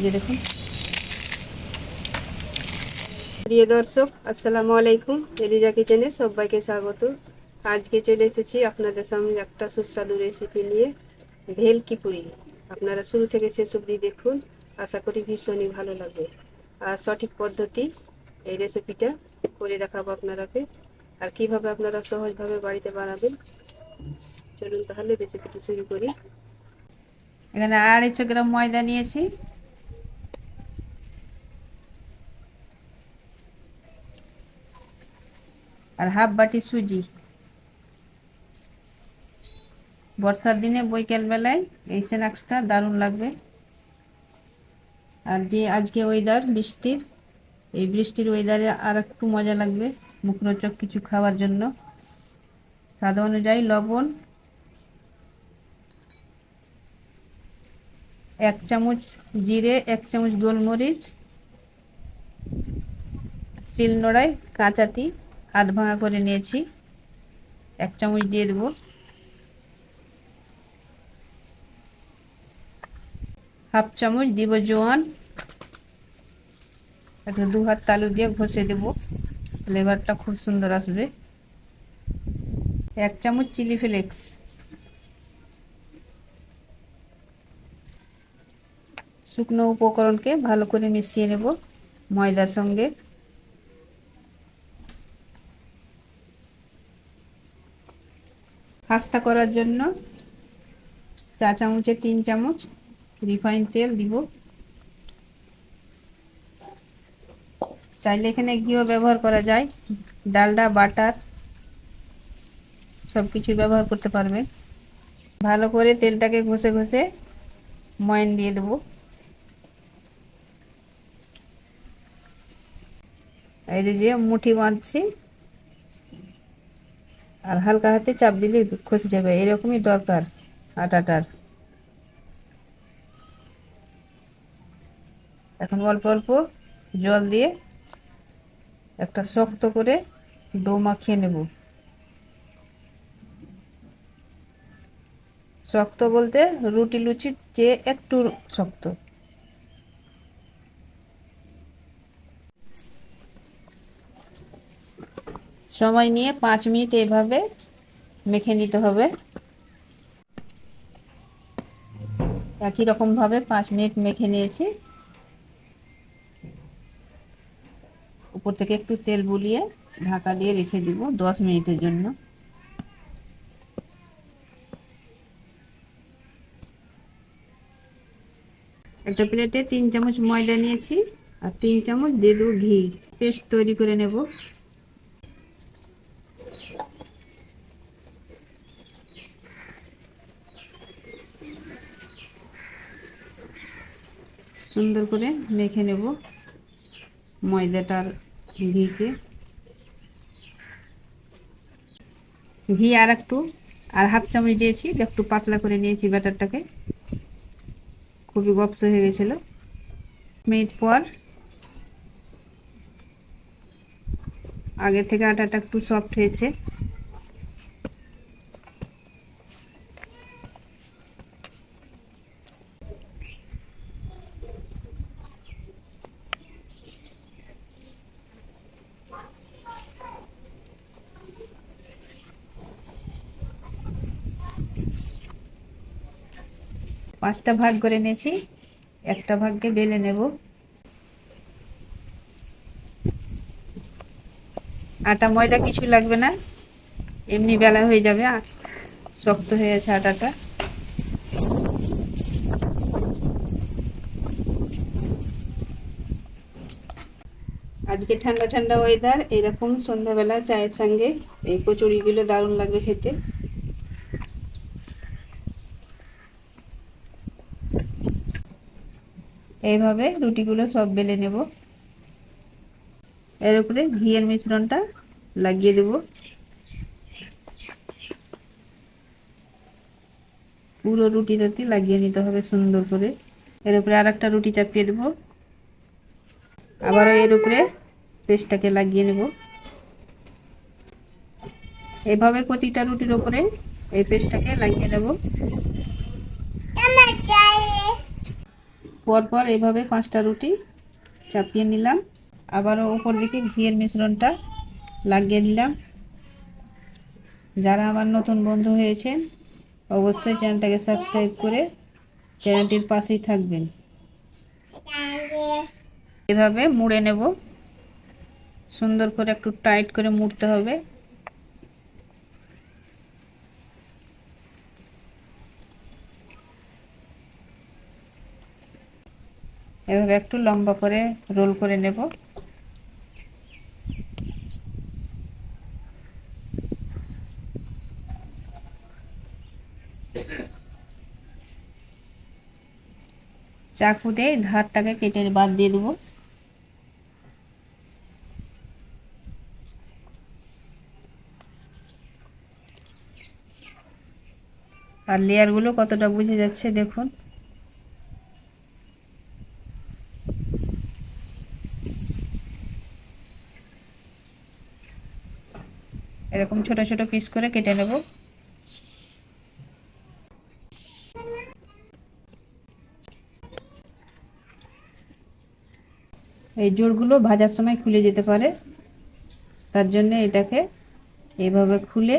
এই যে দেখুন। প্রিয় দর্শক, আসসালামু আলাইকুম। এলিজা কিচেনে সবাইকে স্বাগত। আজকে চলে এসেছি আপনাদের সামনে একটা সুস্বাদু রেসিপি নিয়ে, ভেলকি পুরি। আপনারা শুরু থেকে শেষ অবধি দেখুন। আশা করি ভীষণই ভালো লাগবে। আর সঠিক পদ্ধতি, এই রেসিপিটা করে দেখাবো আপনারাকে। আর কীভাবে আপনারা সহজভাবে বাড়িতে বানাবেন, চলুন তাহলে রেসিপিটি শুরু করি। এখানে আড়াইশো গ্রাম ময়দা নিয়েছি। আর হাফ বাটি সুজি। বর্ষার দিনে বৈকাল বেলায় এই স্ন্যাক্সটা দারুণ লাগবে। আর যে আজকে ওয়েদার বৃষ্টির, এই বৃষ্টির ওয়েদারে আর একটু মজা লাগবে, মুখরোচক কিছু খাওয়ার জন্য। স্বাদ অনুযায়ী লবণ, এক চামচ জিরে, এক চামচ গোলমরিচ শিল নোড়ায় কাঁচাতি হাত ভাঙা করে নিয়েছি। এক চামচ দিয়ে দেবো। হাফ চামচ দিব জোয়ান। একটু দু হাত তালু দিয়ে ঘষে দেব। ফ্লেভারটা খুব সুন্দর আসবে। এক চামচ চিলি ফ্লেক্স। শুকনো উপকরণকে ভালো করে মিশিয়ে নেব ময়দার সঙ্গে। পাস্তা করার জন্য চা চামচে তিন চামচ রিফাইন তেল দিব। চাইলে এখানে ঘিও ব্যবহার করা যায়, ডালডা, বাটার সব কিছু ব্যবহার করতে পারবে। ভালো করে তেলটাকে ঘষে ঘষে ময়ন দিয়ে দেবো। এই যে মুঠি বাঁধছি আর হালকা হাতে চাপ দিলে খসে যাবে, এরকমই দরকার আটাটার। এখন অল্প অল্প জল দিয়ে একটা শক্ত করে ডো মাখিয়ে নেব। শক্ত বলতে রুটি লুচির চেয়ে একটু শক্ত। সময় নিয়ে পাঁচ মিনিট এভাবে মেখে নিতে হবে। একই রকমভাবে পাঁচ মিনিট মেখে নিয়েছি। উপর থেকে একটু তেল বুলিয়ে ঢাকা দিয়ে রেখে দিব দশ মিনিটের জন্য। একটা প্লেটে তিন চামচ ময়দা নিয়েছি আর তিন চামচ দিয়ে দেবো ঘি। পেস্ট তৈরি করে নেব। সুন্দর করে মেখে নেব ময়দাটার ঘিকে। ঘি আর একটু, আর হাফ চামচ দিয়েছি একটু পাতলা করে নিয়েছি ব্যাটারটাকে। খুবই গপস হয়ে গেছিল। মিনিট পর আগে থেকে আটাটা একটু সফট হয়েছে। পাঁচটা ভাগ করে নিয়েছি, একটা ভাগকে বেলে নেব। আটা, ময়দা কিছু লাগবে না, এমনি বেলা হয়ে যাবে শক্ত হয়ে আছে আটাটা। আজকে ঠান্ডা ঠান্ডা ওয়েদার এরকম সন্ধ্যাবেলা চায়ের সঙ্গে এই কচুরিগুলো দারুণ লাগবে খেতে। এইভাবে রুটিগুলো সব বেলে নেব। এর উপরে ঘিয়ের মিশ্রণটা লাগিয়ে দেব। পুরো রুটিটাতে লাগিয়ে নিতে হবে সুন্দর করে। এর উপরে আর একটা রুটি চাপিয়ে দেব। আবারও এর উপরে পেস্টটাকে লাগিয়ে নেব। এভাবে প্রতিটা রুটির উপরে এই পেস্টটাকে লাগিয়ে নেব। পরপর এইভাবে পাঁচটা রুটি চাপিয়ে নিলাম। আবারও ওপর দিকে ঘিয়ের মিশ্রণটা লাগিয়ে নিলাম। যারা আমার নতুন বন্ধু হয়েছেন, অবশ্যই চ্যানেলটাকে সাবস্ক্রাইব করে চ্যানেলটির পাশেই থাকবেন। এভাবে মুড়ে নেব। সুন্দর করে একটু টাইট করে মুড়তে হবে। এভাবে একটু লম্বা করে রোল করে নেব। চাকু দিয়ে ধারটাকে কেটে বাদ দিয়ে দেবো। আর লেয়ারগুলো কতটা বুঝে যাচ্ছে দেখুন। এরকম ছোট ছোট পিস করে কেটে নেব। এই জোড়গুলো ভাজার সময় খুলে যেতে পারে। তার জন্য এটাকে এভাবে খুলে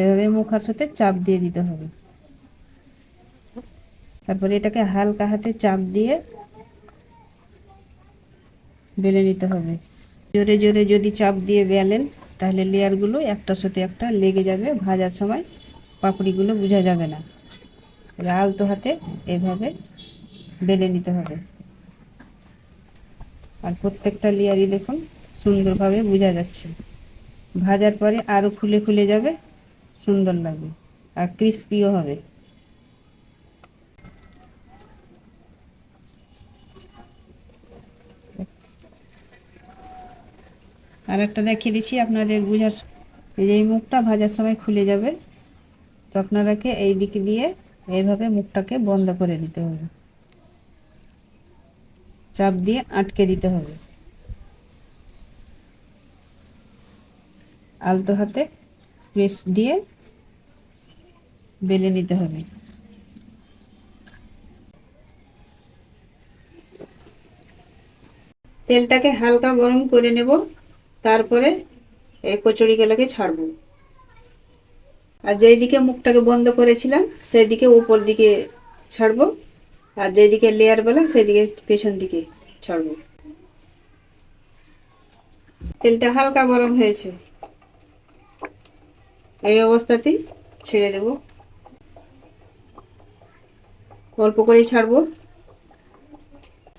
এভাবে মুখার সাথে চাপ দিয়ে দিতে হবে। তারপরে এটাকে হালকা হাতে চাপ দিয়ে বেলে নিতে হবে। জোরে জোরে যদি চাপ দিয়ে বেলেন, তাহলে লেয়ারগুলো একটার সাথে একটা লেগে যাবে, ভাজার সময় পাপড়িগুলো বোঝা যাবে না। আলতো হাতে এভাবে বেলে নিতে হবে। আর প্রত্যেকটা লেয়ারই দেখুন, সুন্দরভাবে বোঝা যাচ্ছে। ভাজার পরে আরও খুলে খুলে যাবে, সুন্দর লাগবে, আর ক্রিস্পিও হবে। আর একটা দেখিয়ে দিচ্ছি, আপনাদের বুঝার এই যে এই মুখটা ভাজার সময় খুলে যাবে। তো আপনারাকে এই দিকে দিয়ে এইভাবে মুখটাকে বন্ধ করে দিতে হবে। চাপ দিয়ে আটকে দিতে হবে। আলতো হাতে প্রেস দিয়ে বেলে নিতে হবে। তেলটাকে হালকা গরম করে নেব। তারপরে এই কচুরিগুলোকে ছাড়বো। আর যেই দিকে মুখটাকে বন্ধ করেছিলাম সেই দিকে উপর দিকে ছাড়বো, আর যেই দিকে লেয়ার বেলা সেই দিকে পেছন দিকে ছাড়বো। তেলটা হালকা গরম হয়েছে। এই অবস্থাতেই ছেড়ে দেব। অল্প করেই ছাড়বো।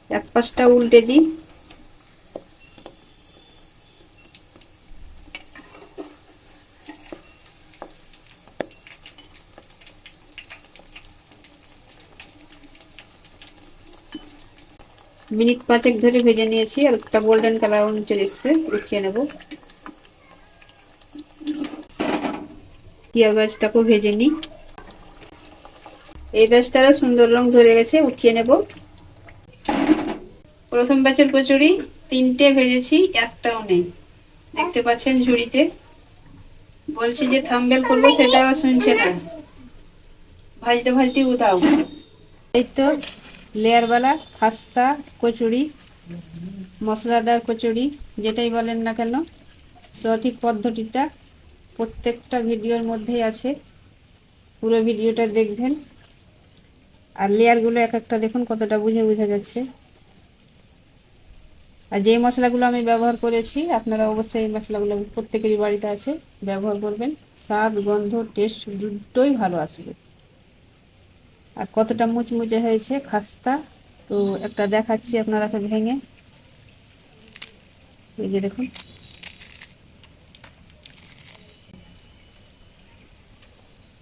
এক পাশটা উল্টে দিই। মিনিট পাঁচেক ধরে ভেজে নিয়েছি, আর একটা গোল্ডেন কালার চলে এসছে, উঠিয়ে নেব। টিয়া গাছটাকেও ভেজে নিই। এই ব্যাচটারও সুন্দর রং ধরে গেছে, উঠিয়ে নেব। প্রথম ব্যাচের কচুরি তিনটে ভেজেছি, একটাও নেই। দেখতে পাচ্ছেন ঝুড়িতে। বলছি যে থাম্বেল করব সেটাও শুনছে না। ভাজতে ভাজতে উঠাও এই তো লেয়ারওয়ালা খাস্তা কচুরি মশলাদার কচুরি, যেটাই বলেন না কেন। সঠিক পদ্ধতিটা প্রত্যেকটা ভিডিওর মধ্যেই আছে। পুরো ভিডিওটা দেখবেন। আর লেয়ারগুলো এক একটা দেখুন, কতটা বুঝে বোঝা যাচ্ছে। আর যে মশলাগুলো আমি ব্যবহার করেছি, আপনারা অবশ্যই এই মশলাগুলো প্রত্যেকেরই বাড়িতে আছে, ব্যবহার করবেন। স্বাদ, গন্ধ টেস্ট দুটোই ভালো আসবে। আর কতটা মুচমুচে হয়েছে খাস্তা তো একটা দেখাচ্ছি আপনারাকে ভেঙে। এই যে দেখুন।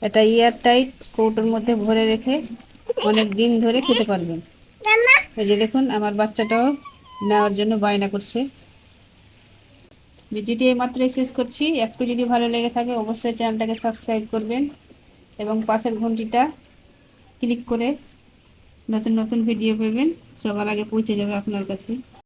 এটা ইয়ার টাইট কৌটোর মধ্যে ভরে রেখে অনেক দিন ধরে খেতে পারবেন। এই যে দেখুন আমার বাচ্চাটাও নেওয়ার জন্য বায়না করছে। ভিডিওটি মাত্রই শেষ করছি। একটু যদি ভালো লেগে থাকে অবশ্যই চ্যানেলটাকে সাবস্ক্রাইব করবেন এবং পাশের ঘন্টিটা ক্লিক করে নতুন নতুন ভিডিও পাবেন। সবার আগে পৌঁছে যাবে আপনার কাছে।